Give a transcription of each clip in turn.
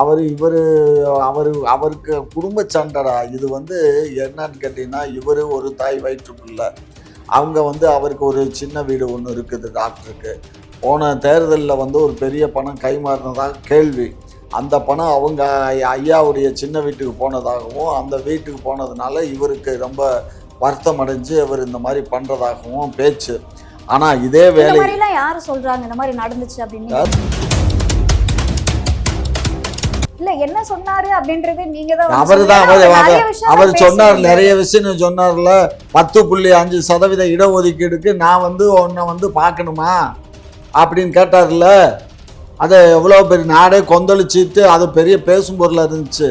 அவர் இவர் அவர் அவருக்கு குடும்ப சண்டைடா இது வந்து என்னன்னு கேட்டிங்கன்னா இவர் ஒரு தாய் வயிற்றுக்குள்ள. அவங்க வந்து அவருக்கு ஒரு சின்ன வீடு ஒன்று இருக்குது டாக்டருக்கு. போன தேர்தலில் வந்து ஒரு பெரிய பணம் கைமாறினதாக கேள்வி. அந்த பணம் அவங்க ஐயாவுடைய சின்ன வீட்டுக்கு போனதாகவும் அந்த வீட்டுக்கு போனதுனால இவருக்கு ரொம்ப வருத்தம் அடைஞ்சு அவர் இந்த மாதிரி பண்ணுறதாகவும் பேச்சு. ஆனால் இதே வேலை யாரு சொல்றாங்க? இந்த மாதிரி நடந்துச்சு அப்படின்னு இல்ல என்ன சொன்னாரு அப்படின்றது நீங்க தான் அவர் தான். அவர். சொன்னார் நிறைய விஷயம் சொன்னார்ல. பத்து புள்ளி அஞ்சு சதவீத இடஒதுக்கீடுக்கு நான் வந்து உன்னை வந்து பார்க்கணுமா? அப்படின்னு கேட்டார்ல. அதை எவ்வளோ பெரிய நாடே கொந்தளிச்சிட்டு அது பெரிய பேசும் பொருளாக இருந்துச்சு.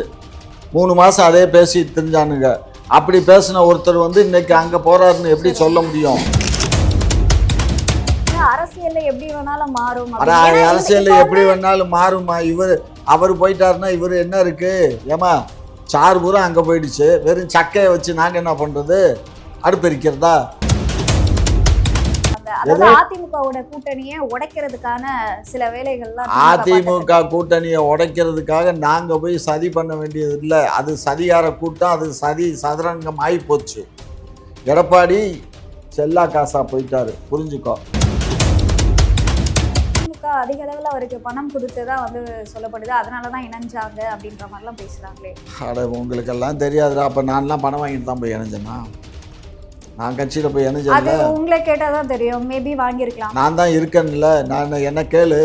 மூணு மாதம் அதே பேசிட்டு தெரிஞ்சானுங்க அப்படி பேசின ஒருத்தர் வந்து இன்னைக்கு அங்கே போறாருன்னு எப்படி சொல்ல முடியும்? அரசியல்ல எப்படி வேணாலும் மாறும் ஆனா அப்படின்னு. ஏன்னா இந்த- அரசியல் இப்ப எப்படி வேணாலும் மாறுமா இவர் அவர் போயிட்டாருன்னா இவர் என்ன இருக்கு? ஏமா சாறு பூரா அங்கே போயிடுச்சு. வெறும் சக்கையை வச்சு நாங்கள் என்ன பண்ணுறது அதாவது அதிமுகவோட கூட்டணியை உடைக்கிறதுக்கான சில வேலைகள்லாம் அதிமுக கூட்டணியை உடைக்கிறதுக்காக நாங்கள் போய் சதி பண்ண வேண்டியது இல்லை. அது சதிகார கூட்டம் அது சதி சதுரங்கம் ஆகி போச்சு எடப்பாடி செல்லா காசா போயிட்டாரு. புரிஞ்சுக்கோ. அதிமுக அதிக அளவுல அவருக்கு பணம் கொடுத்ததா வந்து சொல்லப்படுது. அதனாலதான் இணைஞ்சாங்க அப்படின்ற மாதிரிலாம் பேசுறாங்களே. அட உங்களுக்கெல்லாம் தெரியாதுடா. அப்போ நான்லாம் பணம் வாங்கிட்டு தான் போய் இணைஞ்சேனா? நான் கட்சியில் போய் அது இணைஞ்சேன்ல உங்களை கேட்டாதான் தெரியும். மேபி வாங்கியிருக்கலாம். நான் தான் இருக்கேன்ல. நான் என்ன கேளு?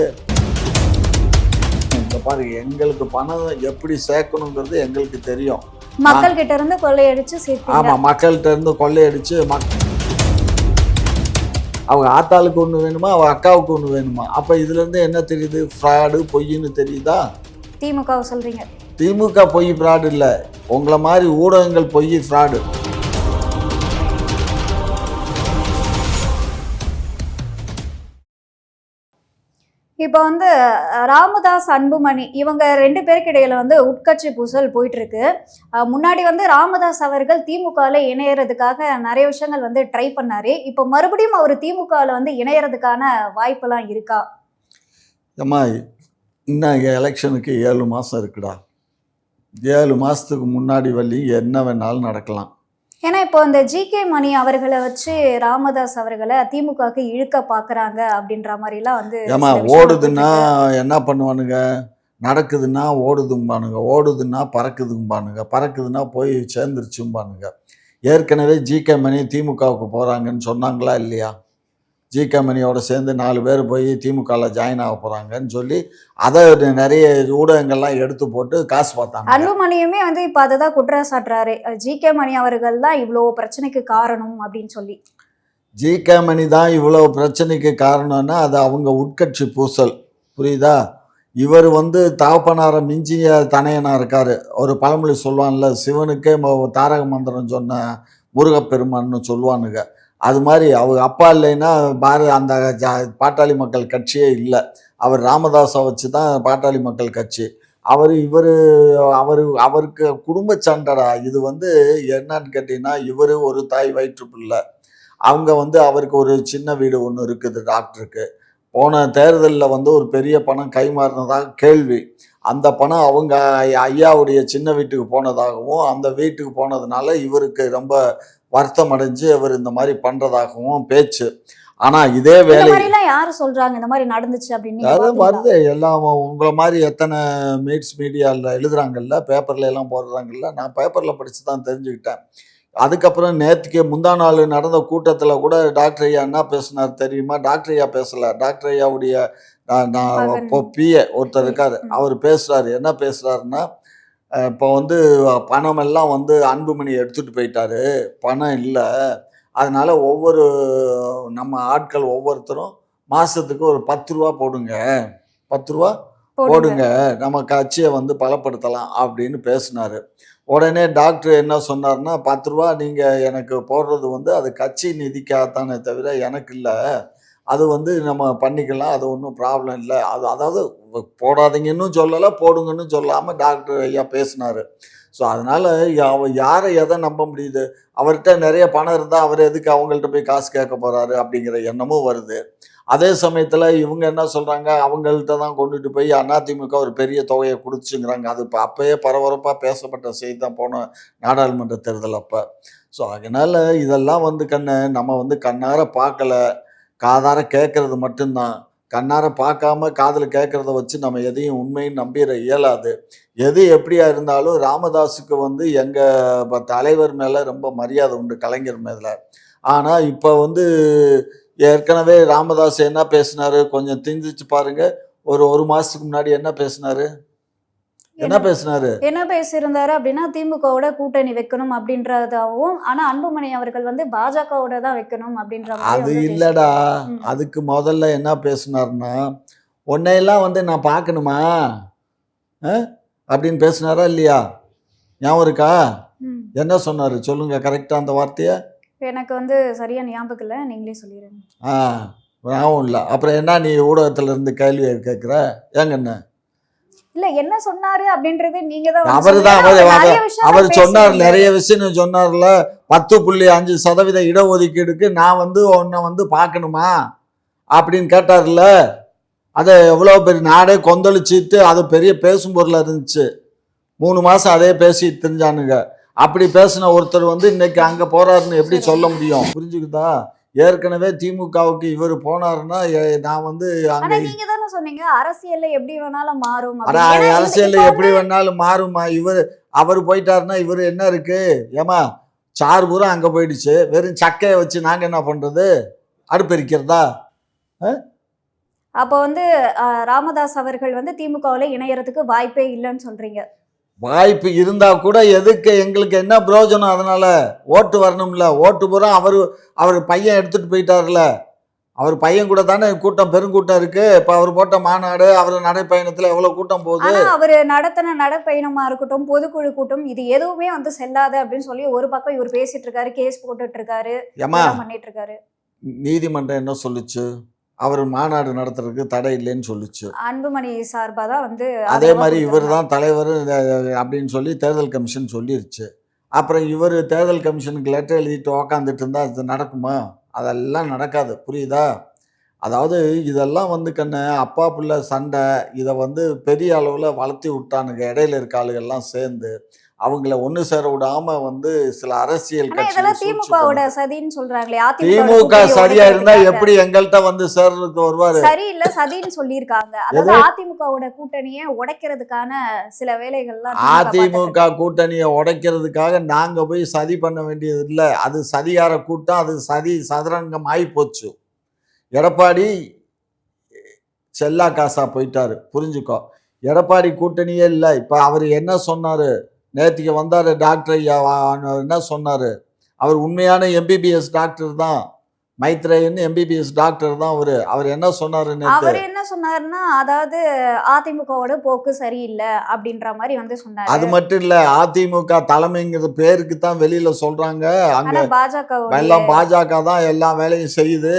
இந்த பாரு எங்களுக்கு பணம் எப்படி சேர்க்கணுங்கிறது எங்களுக்கு தெரியும். மக்கள் கிட்ட இருந்து கொள்ளையடிச்சு ஆமாம் மக்கள்கிட்ட இருந்து கொள்ளையடிச்சு மக் அவங்க ஆத்தாளுக்கு ஒன்று வேணுமா அவங்க அக்காவுக்கு ஒன்று வேணுமா? அப்போ இதுலேருந்து என்ன தெரியுது? ஃப்ராடு பொய்ன்னு தெரியுதா? திமுக சொல்றீங்க. திமுக பொய் ஃப்ராடு இல்லை. உங்களை மாதிரி ஊடகங்கள் பொய் ஃப்ராடு இப்போ வந்து ராமதாஸ் அன்புமணி இவங்க ரெண்டு பேருக்கு இடையில வந்து உட்கட்சி பூசல் போயிட்டு இருக்கு முன்னாடி வந்து ராமதாஸ் அவர்கள் திமுகவில் இணையறதுக்காக நிறைய விஷயங்கள் வந்து ட்ரை பண்ணாரு. இப்போ மறுபடியும் அவர் திமுகவில் வந்து இணையறதுக்கான வாய்ப்பெல்லாம் இருக்கா? அம்மா இன்னும் எலெக்ஷனுக்கு ஏழு மாதம் இருக்குடா. ஏழு மாதத்துக்கு முன்னாடி வழி என்ன வேணாலும் நடக்கலாம். ஏன்னா இப்போ இந்த ஜி கே மணி அவர்களை வச்சு ராமதாஸ் அவர்களை திமுகவுக்கு இழுக்க பாக்குறாங்க அப்படின்ற மாதிரிலாம் வந்து விஷயங்கள் ஓடுதுன்னா என்ன பண்ணுவானுங்க? நடக்குதுன்னா ஓடுதும்பானுங்க ஓடுதுன்னா பறக்குதும்பானுங்க பறக்குதுன்னா போய் சேர்ந்துருச்சும்பானுங்க. ஏற்கனவே ஜிகே மணி திமுகவுக்கு போகிறாங்கன்னு சொன்னாங்களா இல்லையா? ஜிகே மணியோட சேர்ந்து நாலு பேர் போய் திமுகவில் ஜாயின் ஆக போகிறாங்கன்னு சொல்லி அதை நிறைய ஊடகங்கள்லாம் எடுத்து போட்டு காசு பார்த்தாங்க. அன்புமணியுமே வந்து இப்ப அததான் குற்றம் சாட்டுறாரு ஜி கே மணி அவர்கள் தான் இவ்வளோ பிரச்சனைக்கு காரணம் அப்படின்னு சொல்லி. ஜிகே மணி தான் இவ்வளோ பிரச்சனைக்கு காரணம்னா அது அவங்க உட்கட்சி பூசல். புரியுதா? இவர் வந்து தகப்பனாரை மிஞ்சிய தனையனா இருக்காரு. ஒரு பழமொழி சொல்லுவான்ல சிவனுக்கே தாரக மந்திரம் சொன்ன முருகப்பெருமான்னு சொல்லுவானுங்க. அது மாதிரி அவர் அப்பா இல்லைன்னா பாரு அந்த ஜா- பாட்டாளி மக்கள் கட்சியே இல்லை. அவர் ராமதாஸை வச்சு தான் பாட்டாளி மக்கள் கட்சி. அவர் இவர் அவர் அவருக்கு குடும்ப சண்டடா. இது வந்து என்னன்னு கேட்டிங்கன்னா இவர் ஒரு தாய் வயிற்று பிள்ளை. அவங்க வந்து அவருக்கு ஒரு சின்ன வீடு ஒன்று இருக்குது டாக்டருக்கு. போன தேர்தலில் வந்து ஒரு பெரிய பணம் கைமாறினதாக கேள்வி. அந்த பணம் அவங்க ஐயாவுடைய சின்ன வீட்டுக்கு போனதாகவும் அந்த வீட்டுக்கு போனதுனால இவருக்கு ரொம்ப வருத்தம் அடைஞ்சு அவர் இந்த மாதிரி பண்ணுறதாகவும் பேச்சு. ஆனால் இதே வேலை யாரு சொல்றாங்க? இந்த மாதிரி நடந்துச்சு அப்படின்னு அது? வருது. எல்லாம் உங்களை மாதிரி எத்தனை மீட்ஸ் மீடியாவில் எழுதுறாங்கல்ல பேப்பர்ல எல்லாம் போடுறாங்கல்ல நான் பேப்பரில் படித்து தான் தெரிஞ்சுக்கிட்டேன். அதுக்கப்புறம் நேற்றுக்கு முந்தா நாள் நடந்த கூட்டத்தில் கூட டாக்டர் ஐயா என்ன பேசினார் தெரியுமா? டாக்டர் ஐயா பேசல. டாக்டர் ஐயாவுடைய நான். இப்போ பிஏ ஒருத்தர் இருக்காரு. அவர் பேசுகிறாரு என்ன பேசுகிறாருன்னா இப்போ வந்து பணம் எல்லாம் வந்து அன்புமணி எடுத்துகிட்டு போயிட்டாரு. பணம் இல்லை. அதனால ஒவ்வொரு நம்ம ஆட்கள் ஒவ்வொருத்தரும் மாதத்துக்கு ஒரு பத்து ரூபா போடுங்க. பத்து ரூபா போடுங்க. போடுங்க. நம்ம கட்சியை வந்து பலப்படுத்தலாம் அப்படின்னு பேசினாரு. உடனே டாக்டர் என்ன சொன்னார்னா பத்து ரூபா நீங்கள் எனக்கு போடுறது வந்து அது கட்சி நிதிக்காகத்தானே தவிர எனக்கு இல்லை. அது வந்து நம்ம பண்ணிக்கலாம் அது ஒன்றும் ப்ராப்ளம் இல்லை. அது அதாவது போடாதீங்கன்னு சொல்லலை போடுங்கன்னு சொல்லாமல் டாக்டர் ஐயா பேசினார். ஸோ அதனால் அவர் யாரை எதை நம்ப முடியுது? அவர்கிட்ட நிறைய பணம் இருந்தால் அவர் எதுக்கு அவங்கள்ட்ட போய் காசு கேட்க போகிறாரு அப்படிங்கிற எண்ணமும் வருது. அதே சமயத்தில் இவங்க என்ன சொல்கிறாங்க அவங்கள்ட்ட தான் கொண்டுட்டு போய் அதிமுக ஒரு பெரிய தொகையை கொடுத்துச்சுங்கிறாங்க. அது இப்போ அப்போயே பரபரப்பாக பேசப்பட்ட செய்தி தான் போன நாடாளுமன்ற தேர்தல் அப்போ. ஸோ அதனால் இதெல்லாம் வந்து கண்ணை நம்ம வந்து கண்ணார பார்க்கல. காதார கேட்கறது மட்டும்தான். கண்ணார பார்க்காம காதில் கேட்கறத வச்சு நம்ம எதையும் உண்மைன்னு நம்பிட இயலாது. எது எப்படியா இருந்தாலும் ராமதாஸுக்கு வந்து எங்கள் தலைவர் மேலே ரொம்ப மரியாதை உண்டு கலைஞர் மேலே. ஆனால் இப்போ வந்து ஏற்கனவே ராமதாஸ் என்ன பேசினாரு? கொஞ்சம் திஞ்சிச்சு பாருங்கள் ஒரு ஒரு மாதத்துக்கு முன்னாடி என்ன பேசினாரு? என்ன பேசினாரு? என்ன பேசியிருந்தாரு அப்படின்னா திமுகவோட கூட்டணி வைக்கணும் அப்படின்றதாவும் ஆனா அன்புமணி அவர்கள் வந்து பாஜகவோட தான் வைக்கணும் அப்படின்ற அது இல்லடா. அதுக்கு முதல்ல என்ன பேசினாருன்னா உன்னையெல்லாம் வந்து நான் பார்க்கணுமா? அப்படின்னு பேசினாரா இல்லையா? ஞாபகம் இருக்கா. என்ன சொன்னாரு? சொல்லுங்க கரெக்டா அந்த வார்த்தையை? எனக்கு வந்து சரியா ஞாபகம் இல்லை நீங்களே சொல்லிடுங்க ஆ ஞாபகம் இல்லை. அப்புறம் என்ன நீ ஊடகத்துல இருந்து கேள்வி கேட்குற? ஏங்க என்ன? இல்ல என்ன சொன்னாரு அப்படின்றது நீங்க தான் அவரு தான். அவர் சொன்னார். நிறைய விஷயம் சொன்னார்ல. பத்து புள்ளி அஞ்சு சதவீத இடஒதுக்கீடுக்கு நான் வந்து உன்னை வந்து பார்க்கணுமா? அப்படின்னு கேட்டார்ல. அதை எவ்வளோ பெரிய நாடே கொந்தளிச்சிட்டு அது பெரிய பேசும் பொருளாக இருந்துச்சு. மூணு மாதம் அதே பேசிட்டு தெரிஞ்சானுங்க. அப்படி பேசின ஒருத்தர் வந்து இன்னைக்கு அங்கே போறாருன்னு எப்படி சொல்ல முடியும்? புரிஞ்சுக்குதா? ஏற்கனவே திமுகவுக்கு இவர் போனாருன்னா நான் வந்து அங்கே நீங்க தானே சொன்னீங்க அரசியல்ல எப்படி வேணாலும் மாறும் ஆனா அப்படின்னு. ஏன்னா அரசியல் இப்ப எப்படி வேணாலும் மாறுமா இவர் அவர் போயிட்டாருன்னா இவர் என்ன இருக்கு? ஏமா சாறு பூரா அங்க போயிடுச்சு. வெறும் சக்கையை வச்சு நாங்க என்ன பண்றது? அடுப்பெரிக்கிறதா அப்ப வந்து ராமதாஸ் அவர்கள் வந்து திமுகவுல இணையறதுக்கு வாய்ப்பே இல்லைன்னு சொல்றீங்க. வாய்ப்பு இருந்தா கூட எதுக்கு எங்களுக்கு என்ன பிரயோஜனம்? அதனால ஓட்டு வரணும்ல. ஓட்டு பூரா அவர் அவர் பையன் எடுத்துட்டு போயிட்டார்ல. அவர் பையன் கூட தானே கூட்டம் பெருங்கூட்டம் இருக்கு. இப்ப அவர் போட்ட மாநாடு அவர் நடைப்பயணத்துல எவ்வளவு கூட்டம் போகுது? அவரு நடத்தின நடப்பயணமா இருக்கட்டும் பொதுக்குழு கூட்டம் இது எதுவுமே வந்து செல்லாது அப்படின்னு சொல்லி ஒரு பக்கம் இவர் பேசிட்டு இருக்காரு கேஸ் போட்டுட்டு இருக்காரு பண்ணிட்டு இருக்காரு. நீதிமன்றம் என்ன சொல்லுச்சு? அவர் மாநாடு நடத்துறதுக்கு தடை இல்லைன்னு சொல்லுச்சு. அன்புமணி சார்பா தான் வந்து அதே மாதிரி இவர். தான் தலைவர் அப்படின்னு சொல்லி தேர்தல் கமிஷன் சொல்லிருச்சு. அப்புறம் இவர் தேர்தல் கமிஷனுக்கு லெட்டர் எழுதிட்டு உக்காந்துட்டு இருந்தா அது நடக்குமா? அதெல்லாம் நடக்காது. புரியுதா? அதாவது இதெல்லாம் வந்து கண்ணு அப்பா பிள்ளை சண்டை இதை வந்து பெரிய அளவில் வளர்த்தி விட்டானுங்க. இடையில இருக்க ஆளுகள்லாம் சேர்ந்து அவங்கள ஒன்று சேர விடாம வந்து சில அரசியல் திமுகவோட. சதின்னு சொல்றாங்களே. திமுக சரியா இருந்தா எப்படி எங்கள்கிட்ட வந்து சேர்றதுக்கு வருவாரு? சரி இல்ல சதின்னு சொல்லியிருக்காங்க. அதாவது அதிமுகவோட கூட்டணியை உடைக்கிறதுக்கான சில வேலைகள்லாம். அதிமுக கூட்டணியை உடைக்கிறதுக்காக நாங்க போய் சதி பண்ண வேண்டியது இல்லை. அது சதிகார கூட்டம் அது சதி சதுரங்கம் ஆகி போச்சு. எடப்பாடி செல்லா காசா போயிட்டாரு. புரிஞ்சுக்கோ. எடப்பாடி கூட்டணியே இல்லை. இப்போ அவர் என்ன சொன்னாரு? நேத்திக்கு வந்தாரு டாக்டர் என்ன சொன்னாரு? அவர் உண்மையான எம்பிபிஎஸ் டாக்டர் தான். மைத்ரேயன் எம்பிபிஎஸ் டாக்டர் தான் அவரு. அவர் என்ன சொன்னாரு நேத்து? அவர் என்ன சொன்னாருன்னா அதாவது அதிமுகவோட போக்கு சரியில்லை அப்படின்ற மாதிரி வந்து சொன்னாரு. அது மட்டும் இல்ல அதிமுக தலைமைங்கிற பேருக்கு தான் வெளியில சொல்றாங்க. அங்க பாஜக எல்லாம் பாஜக தான் எல்லா வேலையும் செய்யுது.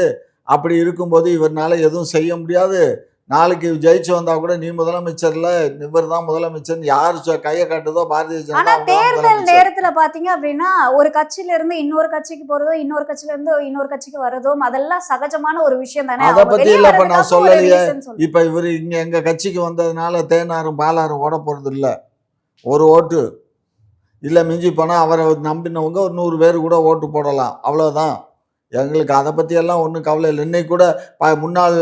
அப்படி இருக்கும்போது இவர்னால எதுவும் செய்ய முடியாது. நாளைக்கு ஜெயிச்சு வந்தா கூட நீ முதலமைச்சர்ல இவர் தான் முதலமைச்சர் யார் கையை காட்டுதோ பாரதிய ஆனா ஜனதா தான் தேர்தல். நேரத்துல பாத்தீங்க அப்படின்னா ஒரு கட்சியில இருந்து இன்னொரு கட்சிக்கு போறதோ இன்னொரு கட்சியில இருந்து இன்னொரு கட்சிக்கு வரதும் அதெல்லாம் சகஜமான ஒரு விஷயம் தானே. அத பத்தி இல்ல, இப்ப நான் சொல்லலையே. இப்ப இவர் இங்க எங்க கட்சிக்கு வந்ததுனால தேனாரும் பாலாரும் ஓட போறது இல்ல. ஒரு ஓட்டு. இல்ல மிஞ்சி போனா அவரை நம்பினவங்க ஒரு நூறு பேர் கூட ஓட்டு போடலாம். அவ்வளவுதான். எங்களுக்கு அதை பத்தி எல்லாம் ஒன்றும் கவலை இல்லை. இன்னைக்கு கூட ப- முன்னாள்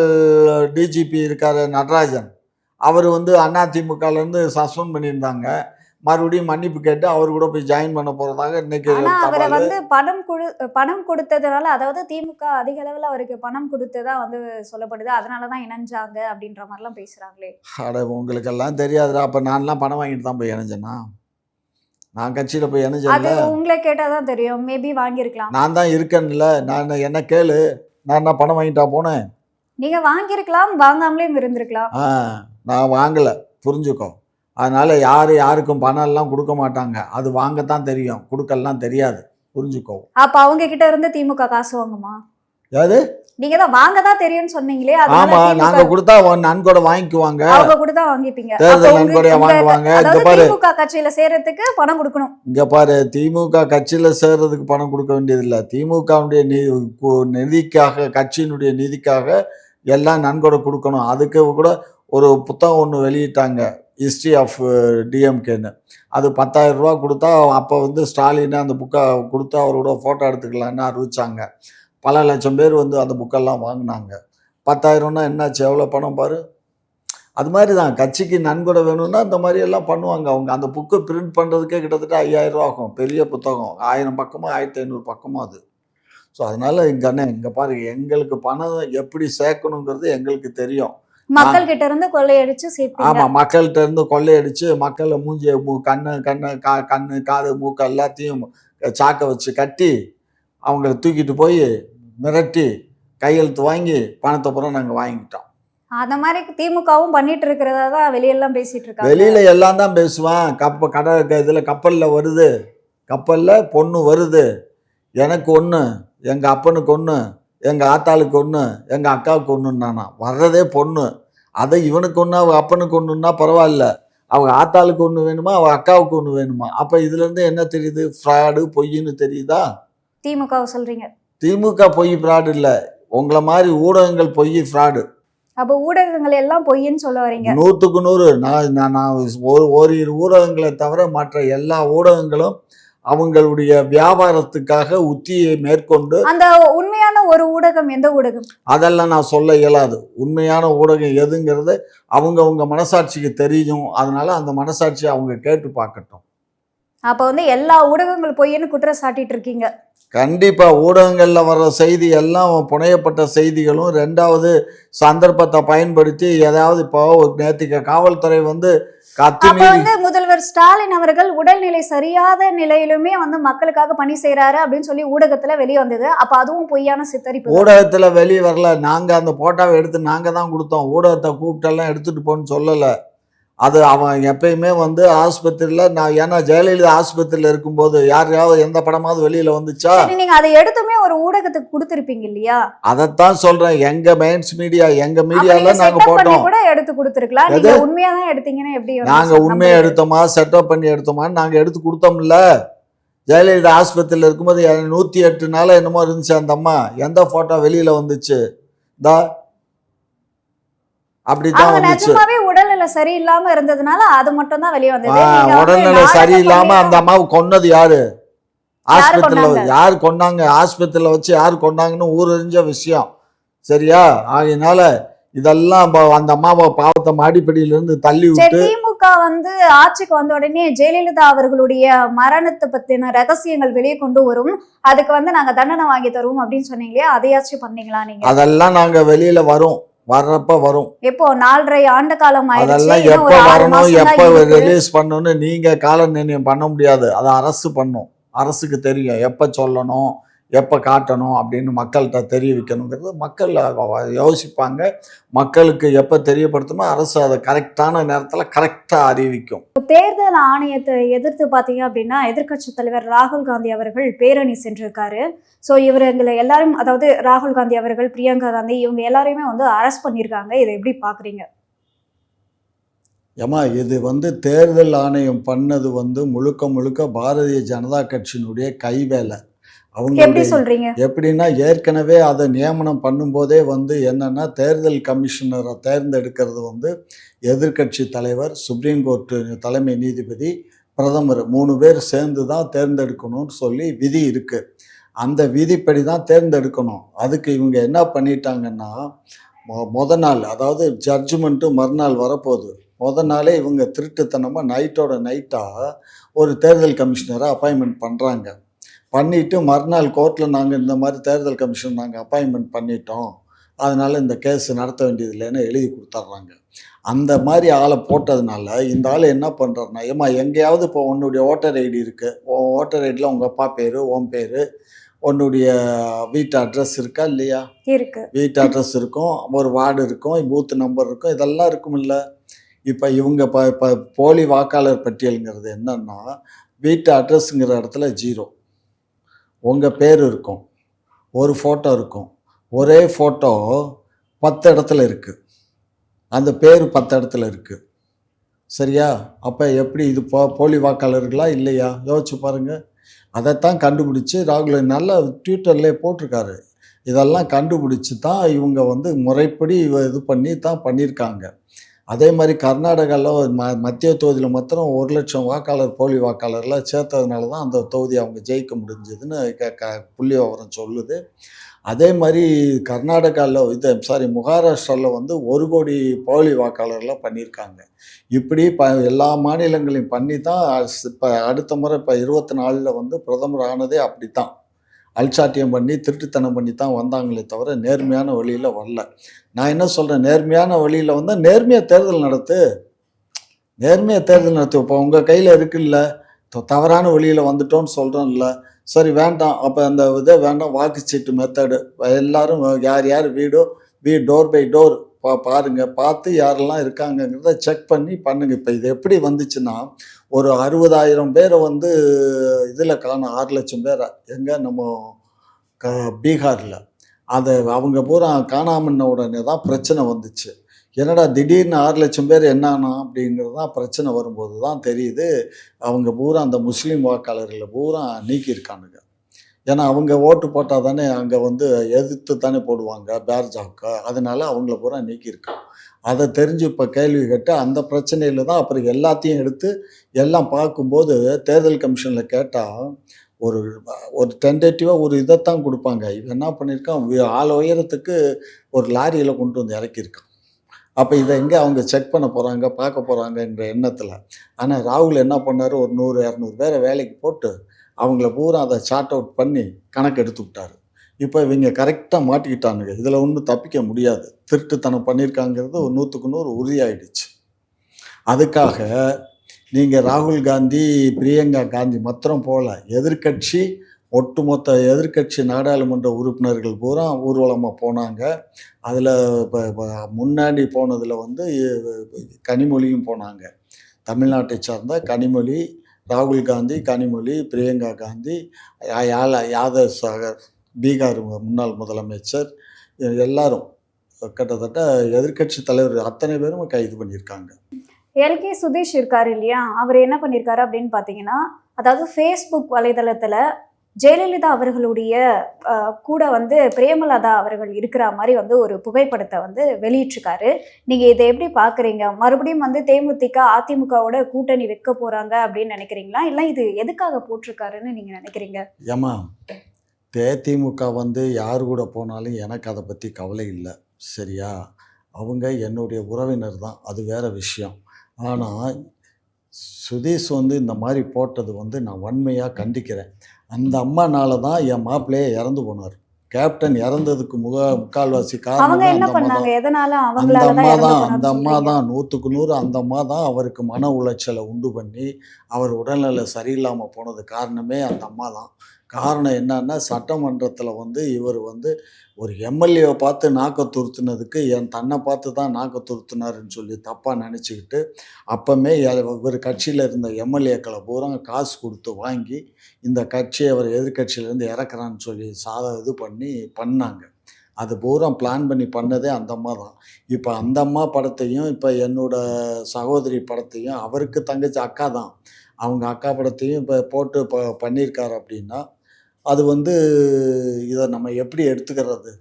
டிஜிபி இருக்காரு நடராஜன். அவர் வந்து அதிமுகல இருந்து சஸ்பெண்ட் பண்ணியிருந்தாங்க. மறுபடியும் மன்னிப்பு கேட்டு அவர் கூட போய் ஜாயின் பண்ண போறதாக இன்னைக்கு அவரை வந்து பணம் கொடு பணம் கொடுத்ததுனால அதாவது திமுக அதிக அளவுல அவருக்கு பணம் கொடுத்ததா வந்து சொல்லப்படுது. அதனாலதான் இணைஞ்சாங்க அப்படின்ற மாதிரிலாம் பேசுறாங்களே. அட உங்களுக்கெல்லாம் தெரியாதுடா. அப்ப நான்லாம் பணம் வாங்கிட்டு தான் போய் இணைஞ்சேனா? நான் கட்சியில போய் அது இணைஞ்சேன்ல உங்களை கேட்டாதான் தெரியும். மேபி வாங்கியிருக்கலாம். நான் தான் இருக்கேன்ல. நான் என்ன கேளு. நான் என்ன பணம் வாங்கிட்டா போனேன்? நீங்க வாங்கியிருக்கலாம் வாங்காமலேயும் இருந்திருக்கலாம். ஆ நான் வாங்கலை. புரிஞ்சுக்கோ. அதனால யார் யாருக்கும் பணம் எல்லாம் கொடுக்க மாட்டாங்க. அது வாங்கத்தான் தெரியும். கொடுக்கலாம் தெரியாது. புரிஞ்சுக்கோ. அப்ப அவங்க கிட்ட இருந்து திமுக காசு வாங்குமா? யாரு? நீங்க தான் வாங்க தான் தெரியும்னு சொன்னீங்களே ஆமா நாங்க கொடுத்தா நன்கொடை வாங்கிக்குவாங்க. அவங்க கூட தான் வாங்கிப்பீங்க. தேர்தல் நன்கொடையை வாங்குவாங்க. இங்க அதாவது பாரு. திமுக கட்சியில சேர்றதுக்கு பணம் கொடுக்கணும். இங்க பாரு திமுக கட்சியில சேர்றதுக்கு பணம் கொடுக்க வேண்டியதில்லை. திமுகவுடைய நி கு- நிதிக்காக கட்சியினுடைய நிதிக்காக எல்லாம் நன்கொடை கொடுக்கணும். அதுக்கு கூட ஒரு புத்தகம் ஒன்று வெளியிட்டாங்க ஹிஸ்ட்ரி ஆஃப் டிஎம்கேன்னு அது பத்தாயிரம் ரூபா கொடுத்தா அப்போ வந்து ஸ்டாலின் அந்த புக்கை கொடுத்து அவரோட ஃபோட்டோ எடுத்துக்கலான்னு அறிவிச்சாங்க. பல லட்சம் பேர் வந்து அந்த புக்கெல்லாம் வாங்கினாங்க. பத்தாயிரம்னா என்னாச்சு? எவ்வளோ பணம் பாரு. அது மாதிரி தான் கட்சிக்கு நன்கொடை வேணும்னா இந்த மாதிரி எல்லாம் பண்ணுவாங்க. அவங்க அந்த புக்கு பிரிண்ட் பண்ணுறதுக்கே கிட்டத்தட்ட ஐயாயிரம் ரூபா ஆகும். பெரிய புத்தகம். ஆயிரம் பக்கமோ ஆயிரத்தி ஐநூறு பக்கமோ அது. ஸோ அதனால இங்கே அண்ணே இங்கே பாருங்க எங்களுக்கு பணம் எப்படி சேர்க்கணுங்கிறது எங்களுக்கு தெரியும். மக்கள் கிட்ட இருந்து கொள்ளையடிச்சு ஆமாம் மக்கள்கிட்ட இருந்து கொள்ளையடிச்சு மக்களை மூஞ்சிய மூ கண்ணு கண்ணு கா கண்ணு காது மூக்கு எல்லாத்தையும் சாக்கை வச்சு கட்டி அவங்கள தூக்கிட்டு போய் மிரட்டி கையெழுத்து வாங்கி பணத்தை பூரா நாங்கள் வாங்கிட்டோம் அந்த மாதிரி திமுகவும் பண்ணிட்டு இருக்கிறதா தான் வெளியெல்லாம் பேசிட்டு இருக்காங்க. வெளியில எல்லாம் தான் பேசுவான். கப்ப கடல் இதுல கப்பல்ல வருது. கப்பல்ல பொண்ணு வருது. எனக்கு ஒன்று எங்க அப்பனுக்கு ஒன்று எங்க ஆத்தாளுக்கு ஒன்று எங்க அக்காவுக்கு ஒன்றுன்னானா வர்றதே பொண்ணு. அதை இவனுக்கு ஒன்று அவ அப்பனுக்கு ஒன்றுன்னா பரவாயில்ல. அவங்க ஆத்தாளுக்கு ஒன்று வேணுமா அவ அக்காவுக்கு ஒன்று வேணுமா? அப்போ இதுல இருந்து என்ன தெரியுது? ஃப்ராடு பொய்ன்னு தெரியுதா? திமுகவை சொல்றீங்க. திமுக பொய் ஃப்ராடு இல்லை. உங்களை மாதிரி ஊடகங்கள் பொய் ஃப்ராடு அப்ப ஊடகங்கள் எல்லாம் பொய்ன்னு சொல்ல வரீங்க. நூற்றுக்கு நூறு. நான் நான் ஒரு ஓரிரு ஊடகங்களை தவிர மற்ற எல்லா ஊடகங்களும் அவங்களுடைய வியாபாரத்துக்காக உத்தியை மேற்கொண்டு அந்த உண்மையான ஒரு ஊடகம் எந்த ஊடகம்? அதெல்லாம் நான் சொல்ல இயலாது. உண்மையான ஊடகம் எதுங்கிறது அவங்கவங்க மனசாட்சிக்கு தெரியும். அதனால அந்த மனசாட்சியை அவங்க கேட்டு பார்க்கட்டும். அப்ப வந்து எல்லா ஊடகங்கள் பொய்ன்னு குற்றம் சாட்டிட்டு இருக்கீங்க. கண்டிப்பா ஊடகங்கள்ல வர்ற செய்தி எல்லாம் புனையப்பட்ட செய்திகளும் ரெண்டாவது சந்தர்ப்பத்தை பயன்படுத்தி ஏதாவது இப்போ நேத்திக்கு காவல்துறை வந்து வந்து முதல்வர் ஸ்டாலின் அவர்கள் உடல்நிலை சரியாத நிலையிலுமே வந்து மக்களுக்காக பணி செய்யறாரு அப்படின்னு சொல்லி ஊடகத்துல வெளியே வந்தது அப்ப அதுவும் பொய்யான சித்தரிப்பு. ஊடகத்துல வெளியே வரல. நாங்க அந்த போட்டோவை எடுத்து நாங்க தான் கொடுத்தோம். ஊடகத்தை கூப்பிட்டெல்லாம் எடுத்துட்டு போன்னு சொல்லல. அது அவன் எப்பயுமே வந்து ஆஸ்பத்திரியில நான் ஏன்னா ஜெயலலிதா ஆஸ்பத்திரியில இருக்கும்போது யாரையாவது எந்த படமாவது வெளியில வந்துச்சா? சரி நீங்க அதை எடுத்துமே ஒரு ஊடகத்துக்கு கொடுத்திருப்பீங்க இல்லையா? அதைத்தான் சொல்றேன். எங்க மெயின்ஸ் மீடியா எங்க அப்ப மீடியால நீங்க நாங்க setup பண்ணி போட்டோம். கூட எடுத்து கொடுத்திருக்கலாம். எது? நீங்க உண்மையா தான் எடுத்தீங்கன்னு எப்படி வந்து நாங்க நம்ப உண்மையை முடியும்? எடுத்தோமா? செட்டப் பண்ணி எடுத்தோமான்னு நாங்க எடுத்து கொடுத்தோம்ல. ஜெயலலிதா ஆஸ்பத்திரியில இருக்கும்போது நூத்தி எட்டு நாள் என்னமோ இருந்துச்சு அந்த அம்மா. எந்த போட்டோ வெளியில வந்துச்சு? தா அப்படித்தான் அவங்க வந்துச்சு. உடல்நிலை சரியில்லாம இருந்ததுனால அது மட்டும் தான் வெளியே வந்தது. உடல்நிலை சரியில்லாம அந்த அம்மாவை கொன்னது யாரு? ஆஸ்பத்திரியில? யார் கொன்னாங்க? ஆஸ்பத்திரியில வச்சு யார் கொன்னாங்கன்னு ஊரறிஞ்ச விஷயம். சரியா? ஆகையினால இதெல்லாம் அந்த அம்மாவை பாவத்தை மாடிப்படியில இருந்து தள்ளி விட்டு திமுக வந்து ஆட்சிக்கு வந்த உடனே ஜெயலலிதா அவர்களுடைய மரணத்தை பத்தின ரகசியங்கள் வெளியே கொண்டு வரும். அதுக்கு வந்து நாங்க தண்டனை வாங்கி தருவோம் அப்படின்னு சொன்னீங்களே அதையாச்சும் பண்ணீங்களா நீங்க? அதெல்லாம் நாங்க வெளியில வரும். வர்றப்ப வரும். எப்போ? நாலரை ஆண்டு காலம் அதெல்லாம் எப்ப வரணும்? எப்ப. ரிலீஸ் பண்ணணும்னு நீங்க கால நிர்ணயம் பண்ண முடியாது. அதை அரசு பண்ணும். அரசுக்கு தெரியும். எப்ப சொல்லணும்? எப்ப காட்டணும் அப்படின்னு மக்கள்கிட்ட தெரிவிக்கணுங்கிறது மக்கள் யோசிப்பாங்க. மக்களுக்கு எப்ப தெரியப்படுத்தணும் அரசு அதை கரெக்டான நேரத்துல கரெக்டா அறிவிக்கும். தேர்தல் ஆணையத்தை எதிர்த்து பாத்தீங்க அப்படின்னா எதிர்க்கட்சி தலைவர் ராகுல் காந்தி அவர்கள் பேரணி சென்றிருக்காரு. ஸோ இவர்களை எல்லாரும் அதாவது ராகுல் காந்தி அவர்கள் பிரியங்கா காந்தி இவங்க எல்லாரையுமே வந்து அரெஸ்ட் பண்ணியிருக்காங்க இதை எப்படி பாக்குறீங்க? ஏமா இது வந்து தேர்தல் ஆணையம் பண்ணது வந்து முழுக்க முழுக்க பாரதிய ஜனதா கட்சியினுடைய கைவேலை. எப்படி அவங்க சொல்றீங்க? எப்படின்னா ஏற்கனவே அதை நியமனம் பண்ணும்போதே வந்து என்னன்னா தேர்தல் கமிஷனரை தேர்ந்தெடுக்கிறது வந்து எதிர்க்கட்சி தலைவர் சுப்ரீம் கோர்ட்டு தலைமை நீதிபதி பிரதமர் மூணு பேர் சேர்ந்து தான் தேர்ந்தெடுக்கணும்னு சொல்லி விதி இருக்கு. அந்த விதிப்படி தான் தேர்ந்தெடுக்கணும். அதுக்கு இவங்க என்ன பண்ணிட்டாங்கன்னா மொ- முத நாள் அதாவது ஜட்ஜ்மெண்ட்டு மறுநாள் வரப்போகுது. முத நாளே இவங்க திருட்டுத்தனமாக நைட்டோட நைட்டாக ஒரு தேர்தல் கமிஷனரை அப்பாயின்மெண்ட் பண்ணுறாங்க பண்ணிட்டு மறுநாள் கோர்ட்டில் நாங்கள் இந்த மாதிரி தேர்தல் கமிஷன் நாங்கள் அப்பாயின்மெண்ட் பண்ணிட்டோம். அதனால இந்த கேஸ் நடத்த வேண்டியது இல்லைன்னு எழுதி கொடுத்துட்றாங்க அந்த மாதிரி ஆளை போட்டதுனால இந்த ஆள் என்ன பண்ணுறாருனா ஏமா எங்கேயாவது இப்போ உன்னுடைய ஓட்டர் ஐடி இருக்குது உன் ஓட்டர் ஐடியில் உங்கள் அப்பா பேர் உன் பேர் உன்னுடைய வீட்டு அட்ரஸ் இருக்கா இல்லையா? இருக்கு. வீட்டு அட்ரஸ் இருக்கும் ஒரு வார்டு இருக்கும் பூத் நம்பர் இருக்கும் இதெல்லாம் இருக்குமில்ல. இப்போ இவங்க இப்போ இப்போ போலி வாக்காளர் பட்டியலுங்கிறது என்னன்னா வீட்டு அட்ரஸுங்கிற இடத்துல ஜீரோ உங்கள் பேர் இருக்கும். ஒரு ஃபோட்டோ இருக்கும். ஒரே ஃபோட்டோ பத்து இடத்துல இருக்குது அந்த பேர் பத்து இடத்துல இருக்குது சரியா? அப்போ எப்படி இது போ போலி வாக்காளர்களா இல்லையா? யோசிச்சு பாருங்கள் அதைத்தான் கண்டுபிடிச்சி ராகுல் நல்லா ட்விட்டர்லேயே போட்டிருக்காரு. இதெல்லாம் கண்டுபிடிச்சி தான் இவங்க வந்து முறைப்படி இது பண்ணி தான் பண்ணியிருக்காங்க. அதே மாதிரி கர்நாடகாவில் ம மத்திய தொகுதியில் மாத்திரம் ஒரு லட்சம் வாக்காளர் போலி வாக்காளர்லாம் சேர்த்ததுனால தான் அந்த தொகுதி அவங்க ஜெயிக்க முடிஞ்சதுன்னு க க புள்ளி விவரம் சொல்லுது. அதே மாதிரி கர்நாடகாவில் இது சாரி மகாராஷ்டிராவில் வந்து ஒரு கோடி போலி வாக்காளர்லாம் பண்ணியிருக்காங்க. இப்படி ப எல்லா மாநிலங்களையும் பண்ணி தான் இப்போ அடுத்த முறை இப்போ இருபத்தி நாலில் வந்து பிரதமர் ஆனதே அப்படி தான் அல்சாட்டியம் பண்ணி திருட்டுத்தனம் பண்ணி தான் வந்தாங்களே தவிர நேர்மையான வழியில் வரல. நான் என்ன சொல்கிறேன் நேர்மையான வழியில் வந்தால் நேர்மையாக தேர்தல் நடத்து. நேர்மையாக தேர்தல் நடத்து. இப்போ உங்கள் கையில் இருக்குல்ல. தவறான வழியில் வந்துட்டோன்னு சொல்கிறோம்ல சரி வேண்டாம். அப்போ அந்த இதை வேண்டாம். வாக்குச்சீட்டு மெத்தடு எல்லாரும் யார் யார் வீடோ வீ டோர் பை டோர் பா பாருங்க. பார்த்து யாரெல்லாம் இருக்காங்கங்கிறத செக் பண்ணி பண்ணுங்கள் இப்போ இது எப்படி வந்துச்சுன்னா ஒரு அறுபதாயிரம் பேரை வந்து இதில் காணும் ஆறு லட்சம் பேரை. எங்கே? நம்ம க பீகாரில். அதை அவங்க பூரா காணாமன்ன உடனே தான் பிரச்சனை வந்துச்சு. என்னடா திடீர்னு ஆறு லட்சம் பேர் என்னானா அப்படிங்கிறது தான் பிரச்சனை வரும்போது தான் தெரியுது. அவங்க பூரா அந்த முஸ்லீம் வாக்காளர்களை பூரா நீக்கியிருக்கானுங்க. ஏன்னா அவங்க ஓட்டு போட்டால் தானே அங்கே வந்து எதிர்த்து தானே போடுவாங்க பேர்ஜாவுக்கு அதனால அவங்கள பூரா நீக்கியிருக்கான். அதை தெரிஞ்சு இப்போ கேள்வி கேட்டு அந்த பிரச்சனையில் தான் அப்புறம் எல்லாத்தையும் எடுத்து எல்லாம் பார்க்கும்போது தேர்தல் கமிஷனில் கேட்டால் ஒரு ஒரு டென்டேட்டிவாக ஒரு இதைத்தான் கொடுப்பாங்க. இவன் என்ன பண்ணியிருக்கான்? ஆள் உயரத்துக்கு ஒரு லாரியில் கொண்டு வந்து இறக்கியிருக்கான். அப்போ இதை எங்கே அவங்க செக் பண்ண போகிறாங்க பார்க்க போகிறாங்கன்ற எண்ணத்தில். ஆனால் ராகுல் என்ன பண்ணார்? ஒரு நூறு இரநூறு பேரை வேலைக்கு போட்டு அவங்கள பூரா அதை சார்ட் அவுட் பண்ணி கணக்கு எடுத்து இப்போ இவங்க கரெக்டாக மாட்டிக்கிட்டானுங்க. இதில் ஒன்றும் தப்பிக்க முடியாது. திருட்டுத்தனம் பண்ணியிருக்காங்கிறது ஒரு நூற்றுக்கு நூறு உறுதியாயிடுச்சு. அதுக்காக நீங்கள் ராகுல் காந்தி பிரியங்கா காந்தி மாத்திரம் போகல எதிர்க்கட்சி ஒட்டுமொத்த எதிர்க்கட்சி நாடாளுமன்ற உறுப்பினர்கள் பூரா ஊர்வலமாக போனாங்க. அதில் இப்போ முன்னாடி போனதில் வந்து கனிமொழியும் போனாங்க. தமிழ்நாட்டை சார்ந்த கனிமொழி ராகுல் காந்தி கனிமொழி பிரியங்கா காந்தி யா- யால யாதவ் சாகர். பீகார் முன்னாள் முதலமைச்சர் எல்லாரும் கிட்டத்தட்ட எதிர்க்கட்சி தலைவர் அத்தனை பேரும் கைது பண்ணியிருக்காங்க. எல்கே சுதீஷ் இருக்காரு இல்லையா? அவர் என்ன பண்ணியிருக்காரு அப்படின்னு பார்த்தீங்கன்னா அதாவது ஃபேஸ்புக் வலைதளத்தில் ஜெயலலிதா அவர்களுடைய கூட வந்து பிரேமலதா அவர்கள் இருக்கிற மாதிரி வந்து ஒரு புகைப்படத்தை வந்து வெளியிட்டிருக்காரு. நீங்கள் இதை எப்படி பார்க்குறீங்க? மறுபடியும் வந்து தேமுதிக அதிமுகவோட கூட்டணி வைக்க போகிறாங்க அப்படின்னு நினைக்கிறீங்களா? இல்லை இது எதுக்காக போட்டிருக்காருன்னு நீங்கள் நினைக்கிறீங்க? ஏமா தேதிமுக வந்து யார் கூட போனாலும் எனக்கு அதை பற்றி கவலை இல்லை. சரியா? அவங்க என்னுடைய உறவினர் தான். அது வேற விஷயம். ஆனால் சுதீஷ் வந்து இந்த மாதிரி போட்டது வந்து நான் வன்மையாக கண்டிக்கிறேன். அந்த அம்மானால தான் என் மாப்பிள்ளையே இறந்து போனார். கேப்டன் இறந்ததுக்கு முக முக்கால்வாசி காரணம் அந்த அம்மா தான். அந்த அம்மா தான் நூற்றுக்கு நூறு அந்த அம்மா தான் அவருக்கு மன உளைச்சலை உண்டு பண்ணி அவர் உடல்நிலை சரியில்லாமல் போனது காரணமே அந்த அம்மா தான். காரணம் என்னன்னா சட்டமன்றத்தில் வந்து இவர் வந்து ஒரு எம்எல்ஏவை பார்த்து நாக்க துருத்துனதுக்கு என் தன்னை பார்த்து தான் நாக்க துருத்துனாருன்னு சொல்லி தப்பாக நினச்சிக்கிட்டு அப்போமே இவர் கட்சியில் இருந்த எம்எல்ஏக்களை பூரா காசு கொடுத்து வாங்கி இந்த கட்சியை அவர் எதிர்கட்சியிலேருந்து இறக்குறான்னு சொல்லி சாத இது பண்ணி பண்ணாங்க. அது பூரா பிளான் பண்ணி பண்ணதே அந்த அம்மா தான். இப்போ அந்த அம்மா படத்தையும் இப்போ என்னோட சகோதரி படத்தையும் அவருக்கு தங்கச்சி அக்கா தான். அவங்க அக்கா படத்தையும் இப்போ போட்டு ப பண்ணியிருக்காரு அப்படின்னா அது வந்து இதை நம்ம எப்படி எடுத்துக்கிறது?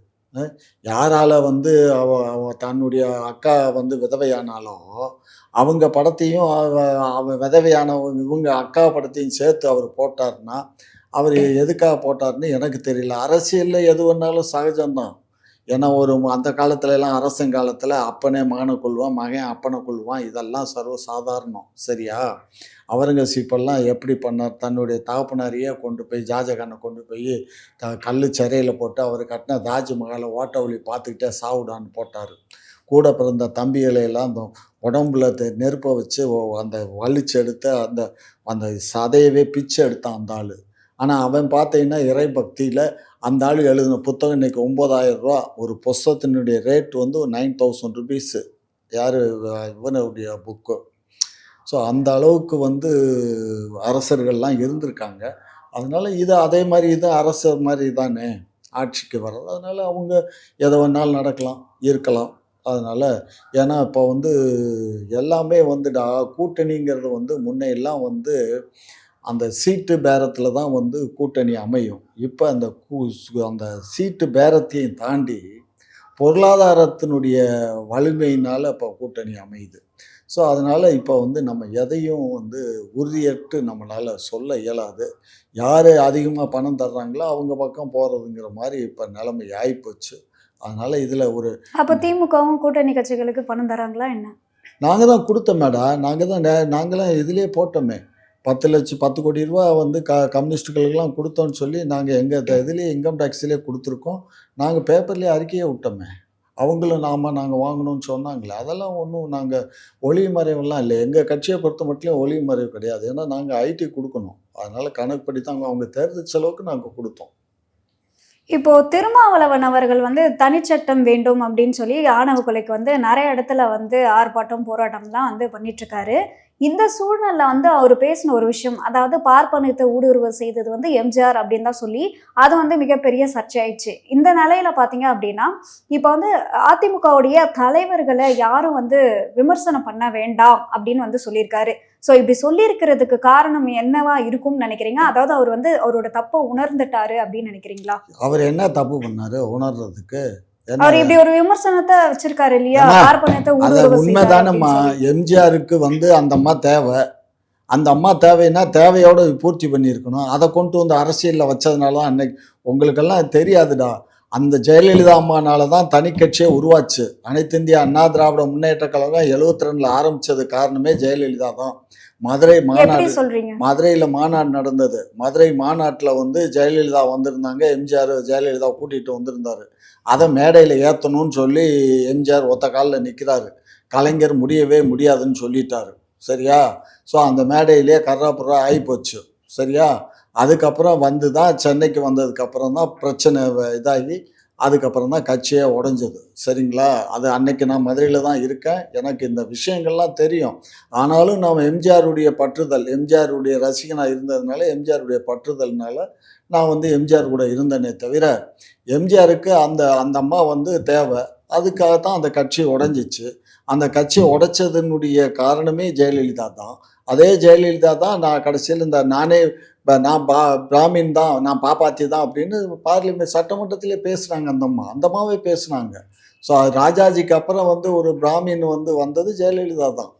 யாரால் வந்து அவ அவ தன்னுடைய அக்கா வந்து விதவையானாலோ அவங்க படத்தையும் அவ விதவையான விதவையானவங்க இவங்க அக்கா படத்தையும் சேர்த்து அவர் போட்டார்னா அவர் எதுக்காக போட்டார்னு எனக்கு தெரியல. அரசியலில் எது வேணாலும் சகஜம்தான். ஏன்னா ஒரு அந்த காலத்துல எல்லாம் அரசன் காலத்தில் அப்பனே மகனை கொள்வான் மகன் அப்பனை கொள்வான் இதெல்லாம் சர்வ சாதாரணம். சரியா? அவுரங்கசீப்பெல்லாம் எப்படி பண்ணார்? தன்னுடைய தகப்பனாரையே கொண்டு போய் ஜாஜகானை கொண்டு போய் த கல் சிறையில் போட்டு அவர் கட்டின தாஜ்மஹாலை ஓட்ட ஒளி பார்த்துக்கிட்டே சாவுடான்னு போட்டார். கூட பிறந்த தம்பிகளையெல்லாம் அந்த உடம்புல நெருப்பை வச்சு அந்த வலிச்சு எடுத்து அந்த அந்த சதையவே பிச்சு எடுத்தான் அந்த ஆள். ஆனால் அவன் பார்த்தீங்கன்னா இறை பக்தியில் அந்த ஆள் எழுதின புத்தகம் இன்னைக்கு ஒம்பதாயிரம் ரூபா ஒரு புஸ்தகத்தினுடைய ரேட் வந்து நைன் தௌசண்ட் ருபீஸு யார் இவனுடைய புக்கு ஸோ அந்த அளவுக்கு வந்து அரசர்கள்லாம் இருந்திருக்காங்க. அதனால் இது அதே மாதிரி இது அரசர் மாதிரி தானே ஆட்சிக்கு வர்றது. அதனால் அவங்க எதை வேணாலும் நடக்கலாம் இருக்கலாம். அதனால் ஏன்னா இப்போ வந்து எல்லாமே வந்துடா கூட்டணிங்கிறது வந்து முன்னையெல்லாம் வந்து அந்த சீட்டு பேரத்தில் தான் வந்து கூட்டணி அமையும். இப்போ அந்த கூ அந்த சீட்டு பேரத்தையும் தாண்டி பொருளாதாரத்தினுடைய வலிமையினால் இப்போ கூட்டணி அமையுது. ஸோ அதனால் இப்போ வந்து நம்ம எதையும் வந்து உறுதியற்று நம்மளால் சொல்ல இயலாது. யார் அதிகமாக பணம் தர்றாங்களோ அவங்க பக்கம் போகிறதுங்கிற மாதிரி இப்போ நிலைமை ஆகிப்போச்சு அதனால் இதில் ஒரு அப்போ திமுகவும் கூட்டணி கட்சிகளுக்கு பணம் தராங்களா என்ன? நாங்கள் தான் கொடுத்தோமேடா நாங்கள் தான் நாங்களாம் இதிலே போட்டோமே. பத்து லட்சம் பத்து கோடி ரூபா வந்து க கம்யூனிஸ்ட்டுகளுக்கெல்லாம் கொடுத்தோன்னு சொல்லி நாங்கள் எங்கள் இதுலேயே இன்கம் டேக்ஸ்லேயே கொடுத்துருக்கோம். நாங்கள் பேப்பர்லேயே அறிக்கையே விட்டோமே. அவங்களும் நாம நாங்கள் வாங்கணும்னு சொன்னாங்களே அதெல்லாம் ஒன்றும் நாங்கள் ஒளி மறைவெல்லாம் இல்லை. எங்கள் கட்சியை பொறுத்த மட்டும் ஒளி மறைவு கிடையாது. ஏன்னா நாங்கள் ஐடி கொடுக்கணும். அதனால் கணக்குப்படி தான் அவங்க தேர்தல் செலவுக்கு நாங்கள் கொடுத்தோம். இப்போ திருமாவளவன் அவர்கள் வந்து தனிச்சட்டம் வேண்டும் அப்படின்னு சொல்லி ஆணவ கொலைக்கு வந்து நிறைய இடத்துல வந்து ஆர்ப்பாட்டம் போராட்டம்லாம் வந்து பண்ணிட்டு இருக்காரு இந்த சூழ்நிலை வந்து அவர் பேசின ஒரு விஷயம் அதாவது பார்ப்பனத்தை ஊடுருவ செய்தது வந்து எம்ஜிஆர் அப்படின்னு தான் சொல்லி அது வந்து மிகப்பெரிய சர்ச்சையாயிடுச்சு. இந்த நிலையில பாத்தீங்க அப்படின்னா இப்போ வந்து அதிமுகவுடைய தலைவர்களை யாரும் வந்து விமர்சனம் பண்ண வேண்டாம் அப்படின்னு வந்து சொல்லியிருக்காரு. ஸோ இப்படி சொல்லியிருக்கிறதுக்கு காரணம் என்னவா இருக்கும்னு நினைக்கிறீங்க? அதாவது அவர் வந்து அவரோட தப்பை உணர்ந்துட்டாரு அப்படின்னு நினைக்கிறீங்களா? அவர் என்ன தப்பு பண்ணாரு? உணர்றதுக்கு அவர் இப்படி ஒரு விமர்சனத்தை வச்சிருக்காரு இல்லையா? உண்மைதானம்மா. எம்ஜிஆருக்கு வந்து அந்த அம்மா தேவை. அந்த அம்மா தேவைன்னா தேவையோட பூர்த்தி பண்ணியிருக்கணும். அதை கொண்டு வந்து அரசியலில் வச்சதுனால தான் அன்னைக்கு உங்களுக்கெல்லாம் தெரியாதுடா. அந்த ஜெயலலிதா அம்மானால தான் தனி கட்சியே உருவாச்சு. அனைத்து இந்திய அண்ணா திராவிட முன்னேற்ற கழகம் எழுபத்தி ரெண்டில் ஆரம்பிச்சது காரணமே ஜெயலலிதா தான். மதுரை மாநாடு மதுரையில் மாநாடு நடந்தது. மதுரை மாநாட்டில் வந்து ஜெயலலிதா வந்திருந்தாங்க. எம்ஜிஆர் ஜெயலலிதா கூட்டிகிட்டு வந்திருந்தாரு. அதை மேடையில் ஏற்றணும்னு சொல்லி எம்ஜிஆர் ஒத்த காலில் நிற்கிறாரு கலைஞர் முடியவே முடியாதுன்னு சொல்லிட்டாரு. சரியா? ஸோ அந்த மேடையிலே கர்ராப்புறா ஆகிப்போச்சு சரியா? அதுக்கப்புறம் வந்து தான் சென்னைக்கு வந்ததுக்கப்புறம் தான் பிரச்சனை இதாகி அதுக்கப்புறம் தான் கட்சியே உடஞ்சது. சரிங்களா? அது அன்னைக்கு நான் மதுரையில் தான் இருக்கேன். எனக்கு இந்த விஷயங்கள்லாம் தெரியும். ஆனாலும் நாம் எம்ஜிஆருடைய பற்றுதல் எம்ஜிஆருடைய ரசிகனாக இருந்ததுனால எம்ஜிஆருடைய பற்றுதல்னால நான் வந்து எம்ஜிஆர் கூட இருந்தேனே தவிர எம்ஜிஆருக்கு அந்த அந்த அம்மா வந்து தேவை. அதுக்காக தான் அந்த கட்சி உடஞ்சிச்சு. அந்த கட்சி உடைச்சதனுடைய காரணமே ஜெயலலிதா தான் அதே ஜெயலலிதா தான் நான் கடைசியில் இந்த நானே இப்போ நான் பா பிராமின் தான் நான் பாப்பாத்தி தான் அப்படின்னு பார்லிமெண்ட் சட்டமன்றத்திலே பேசுகிறாங்க அந்த அம்மா. பேசுனாங்க. ஸோ ராஜாஜிக்கு அப்புறம் வந்து ஒரு பிராமின் வந்து வந்தது ஜெயலலிதா தான்.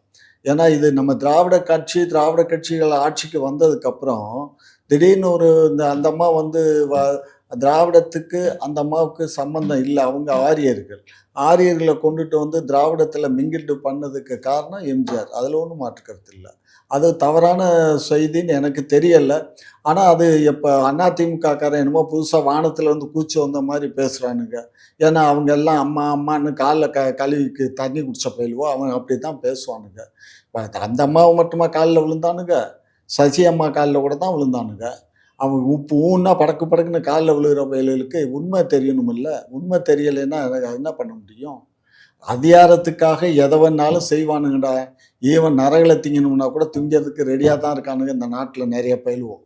ஏன்னா இது நம்ம திராவிட கட்சி திராவிட கட்சிகள் ஆட்சிக்கு வந்ததுக்கப்புறம் திடீர்னு ஒரு இந்த அந்த அம்மா வந்து வ- திராவிடத்துக்கு அந்த அம்மாவுக்கு சம்பந்தம் இல்லை. அவங்க ஆரியர்கள். ஆரியர்களை கொண்டுட்டு வந்து திராவிடத்தில் மிங்கிட்டு பண்ணதுக்கு காரணம் எம்ஜிஆர். அதில் ஒன்றும் மாற்றுக்கிறது இல்லை. அது தவறான செய்தின்னு எனக்கு தெரியலை. ஆனால் அது இப்போ அதிமுகக்காரன் என்னமோ புதுசாக வானத்தில் வந்து கூச்சி வந்த மாதிரி பேசுகிறானுங்க ஏன்னா அவங்க எல்லாம் அம்மா அம்மான்னு காலில் க கழுவிக்கு தண்ணி குடிச்ச பயிலுவோ அவன் அப்படி தான் பேசுவானுங்க. இப்போ அந்த அம்மாவை மட்டுமா காலில் விழுந்தானுங்க? சசி அம்மா காலில் கூட தான் விழுந்தானுங்க. அவங்க உப்பு ஊன்னா படக்கு படக்குன்னு காலில் விழுகிற பயல்களுக்கு உண்மை தெரியணுமில்ல. உண்மை தெரியலைன்னா எனக்கு என்ன பண்ண முடியும்? அதிகாரத்துக்காக எதை வேணாலும் செய்வானுங்கடா. ஈவன் நரகளை திங்கணும்னா கூட திங்கிறதுக்கு ரெடியாக தான் இருக்கானுங்க இந்த நாட்டில் நிறைய பயிலுவோம்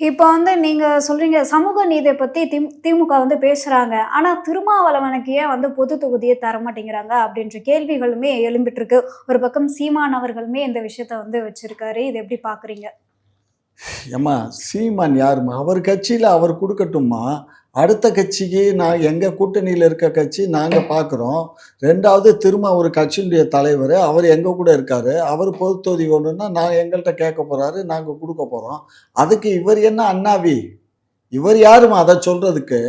இப்போ வந்து நீங்க சொல்றீங்க சமூக நீதியை பத்தி திம் திமுக வந்து பேசுறாங்க. ஆனா திருமாவளவனுக்கு ஏன் வந்து பொது தொகுதியை தர மாட்டேங்கிறாங்க அப்படின்ற கேள்விகளுமே எழும்பிட்டு இருக்கு ஒரு பக்கம் சீமான் அவர்களுமே இந்த விஷயத்த வந்து வச்சிருக்காரு. இது எப்படி பாக்குறீங்க? ஏம்மா சீமான் யாரும்மா? அவர் கட்சியில் அவர் கொடுக்கட்டும்மா. அடுத்த கட்சிக்கு நான் எங்கள் கூட்டணியில் இருக்க கட்சி நாங்கள் பார்க்குறோம் ரெண்டாவது திரும்ப ஒரு கட்சியினுடைய தலைவர் அவர் எங்கள் கூட இருக்கார் அவர் பொது தொகுதி ஒன்றுன்னா நான் எங்கள்கிட்ட கேட்க போகிறாரு நாங்கள் கொடுக்க போகிறோம் அதுக்கு இவர் என்ன அண்ணாவி? இவர் யாரும்மா? அதை சொல்கிறதுக்கு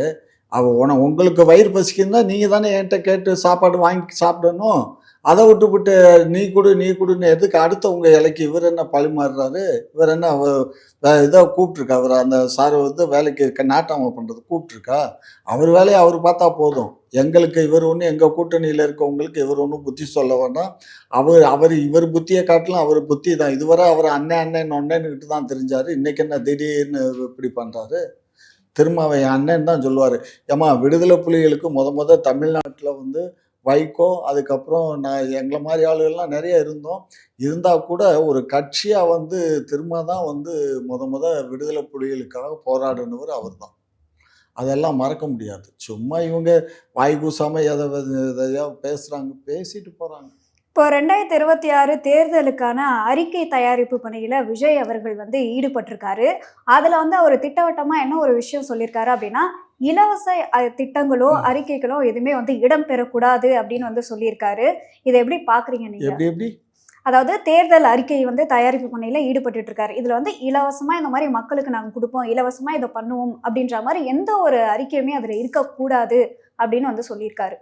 அவ உன உங்களுக்கு வயிறு பசிக்குன்னா நீங்கள் தானே என்கிட்ட கேட்டு சாப்பாடு வாங்கி சாப்பிடணும். அதை விட்டுவிட்டு நீ கொடு நீ கொடுன்னு எதுக்கு அடுத்தவங்க உங்கள் இலைக்கு இவர் என்ன பழிமாறுறாரு இவர் என்ன அவ- இதை கூப்பிட்ருக்கா அவர் அந்த சார் வந்து வேலைக்கு இருக்க நாட்டாம பண்ணுறது கூப்பிட்ருக்கா அவர் வேலையை அவர் பார்த்தா போதும். எங்களுக்கு இவர் ஒன்று எங்கள் கூட்டணியில் இருக்கவங்களுக்கு இவர் ஒன்றும் புத்தி சொல்ல வேண்டாம். அவர் அவர் இவர் புத்தியை காட்டிலும் அவர் புத்தி தான். இதுவரை அவர் அண்ணன் அண்ணன் ஒன்னேன்னுக்கிட்டு தான் தெரிஞ்சார். இன்னைக்கு என்ன திடீர்னு இப்படி பண்ணுறாரு திரும்ப அவன் என் அண்ணன் தான் சொல்லுவார். ஏம்மா விடுதலை புலிகளுக்கு முத முத தமிழ்நாட்டில் வந்து வைகோ அதுக்கப்புறம் நான் எங்களை மாதிரி ஆளுகள்லாம் நிறைய இருந்தோம். இருந்தால் கூட ஒரு கட்சியாக வந்து திரும்ப தான் வந்து முத முத விடுதலை புலிகளுக்காக போராடினவர் அவர் தான் அதெல்லாம் மறக்க முடியாது. சும்மா இவங்க வாய் கூசாமல் எதை எதையோ பேசுகிறாங்க பேசிட்டு போகிறாங்க இப்போ ரெண்டாயிரத்தி இருபத்தி ஆறு தேர்தலுக்கான அறிக்கை தயாரிப்பு பணியில விஜய் அவர்கள் வந்து ஈடுபட்டிருக்காரு. அதுல வந்து அவர் திட்டவட்டமா என்ன ஒரு விஷயம் சொல்லியிருக்காரு அப்படின்னா இலவச திட்டங்களோ. அறிக்கைகளோ எதுவுமே வந்து இடம் பெறக்கூடாது அப்படின்னு வந்து சொல்லியிருக்காரு. இதை எப்படி பாக்குறீங்க நீங்க? எப்படி எப்படி? அதாவது தேர்தல் அறிக்கை வந்து தயாரிப்பு பணியில ஈடுபட்டு இருக்காரு இதுல வந்து இலவசமா இந்த மாதிரி மக்களுக்கு நாங்க கொடுப்போம் இலவசமா இதை பண்ணுவோம் அப்படின்ற மாதிரி எந்த ஒரு அறிக்கையுமே அதுல இருக்கக்கூடாது அப்படின்னு வந்து சொல்லியிருக்காரு.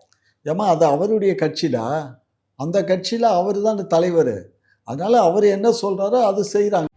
ஏம்மா அது அவருடைய கட்சிடா? அந்த கட்சியில் அவர் தான் தலைவர். அதனால அவர் என்ன சொல்கிறாரோ அது செய்கிறாங்க